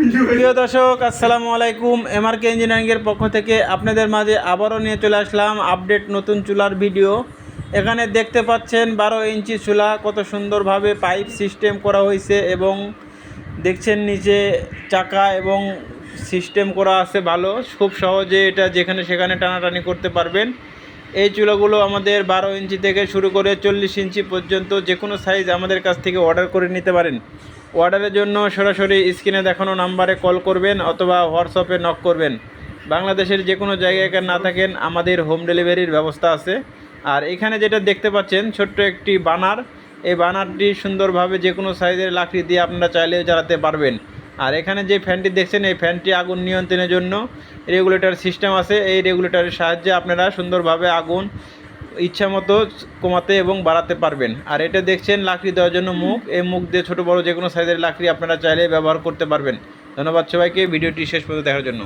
প্রিয় দর্শক, আসসালামু আলাইকুম। এমআরকে ইঞ্জিনিয়ারিংয়ের পক্ষ থেকে আপনাদের মাঝে আবারও নিয়ে চলে আসলাম আপডেট নতুন চুলার ভিডিও এখানে দেখতে পাচ্ছেন বারো ইঞ্চি চুলা, কত সুন্দরভাবে পাইপ সিস্টেম করা হয়েছে এবং দেখছেন নিচে চাকা এবং সিস্টেম করা আছে ভালো। খুব সহজে এটা যেখানে সেখানে টানাটানি করতে পারবেন। এই চুলাগুলো আমাদের বারো ইঞ্চি থেকে শুরু করে চল্লিশ ইঞ্চি পর্যন্ত যে কোনো সাইজ আমাদের কাছ থেকে অর্ডার করে নিতে পারেন। অর্ডারের জন্য সরাসরি স্ক্রিনে দেখানো নাম্বারে কল করবেন অথবা হোয়াটসঅ্যাপে নক করবেন। বাংলাদেশের যে কোনো জায়গায় না থাকেন, আমাদের হোম ডেলিভারির ব্যবস্থা আছে। আর এখানে যেটা দেখতে পাচ্ছেন, ছোট্ট একটি বানার এই বানারটি সুন্দরভাবে যে কোনো সাইজের লাকড়ি দিয়ে আপনারা চাইলে জ্বালাতে পারবেন। আর এখানে যে ফ্যানটি দেখছেন, এই ফ্যানটি আগুন নিয়ন্ত্রণের জন্য রেগুলেটর সিস্টেম আছে। এই রেগুলেটরের সাহায্যে আপনারা সুন্দরভাবে আগুন ইচ্ছা মতো কমাতে এবং বাড়াতে পারবেন। আর এটা দেখছেন, লাকড়ি দেওয়ার জন্য মুখ। এই মুখ দিয়ে ছোটো বড়ো যে কোনো সাইজের লাকড়ি আপনারা চাইলে ব্যবহার করতে পারবেন। ধন্যবাদ সবাইকে। ভিডিওটি শেষ পর্যন্ত দেখার জন্য।